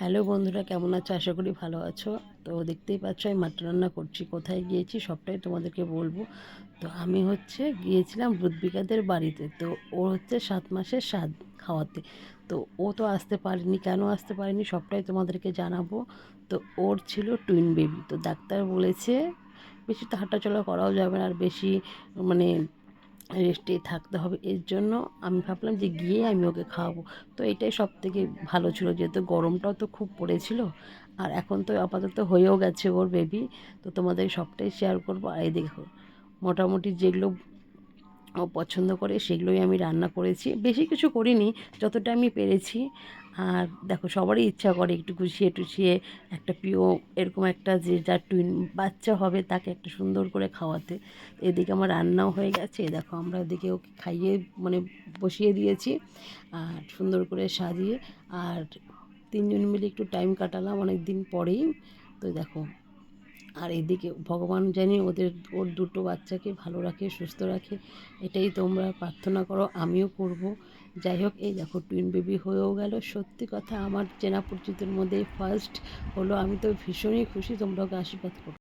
Hello বন্ধুরা, কেমন আছো? আশা করি ভালো আছো। তো দেখতেই পাচ্ছ, আমি মাটন রান্না করছি, কোথায় গিয়েছি সবটাই তোমাদেরকে বলব। তো আমি হচ্ছে গিয়েছিলাম রুদ্বিকাদের বাড়িতে, তো ও হচ্ছে সাত মাসের স্বাদ খাওয়াতে। তো ও তো আসতে পারেনি, কেন আসতে পারেনি সবটাই তোমাদেরকে জানাব। তো ওর ছিল টুইন বেবি তো ডাক্তার বলেছে, বেশি তো হাঁটাচলা করাও যাবে না, আর বেশি মানে রেস্টে থাকতে হবে। এর জন্য আমি ভাবলাম যে গিয়ে আমি ওকে খাওয়াবো। তো এটাই সব থেকে ভালো ছিল, যেহেতু গরমটাও তো খুব পড়েছিল। আর এখন তো আপাতত হয়েও গেছে ওর বেবি তো তোমাদের সবটাই শেয়ার করব। আর এই দেখো, মোটামুটি যেগুলো পছন্দ করে সেগুলোই আমি রান্না করেছি। বেশি কিছু করিনি, যতটা আমি পেরেছি। আর দেখো, সবারই ইচ্ছা করে একটু গুছিয়ে টুছিয়ে একটা প্রিয় এরকম একটা যে যার টুইন বাচ্চা হবে তাকে একটা সুন্দর করে খাওয়াতে। এদিকে আমার রান্নাও হয়ে গেছে, দেখো আমরা এদিকে ওকে খাইয়ে মানে বসিয়ে দিয়েছি আর সুন্দর করে সাজিয়ে। আর তিনজন মিলে একটু টাইম কাটালাম অনেক দিন পরেই। তো দেখো আর এদিকে ভগবান জানি ওদের, ওর দুটো বাচ্চাকে ভালো রাখে, সুস্থ রাখে, এটাই তোমরা প্রার্থনা করো, আমিও করব। যাই হোক, এই দেখো টুইন বেবি হয়েও গেল। সত্যি কথা, আমার চেনা পরিচিতের মধ্যে ফার্স্ট হলো, আমি তো ভীষণই খুশি তোমরা ওকে আশীর্বাদ করো।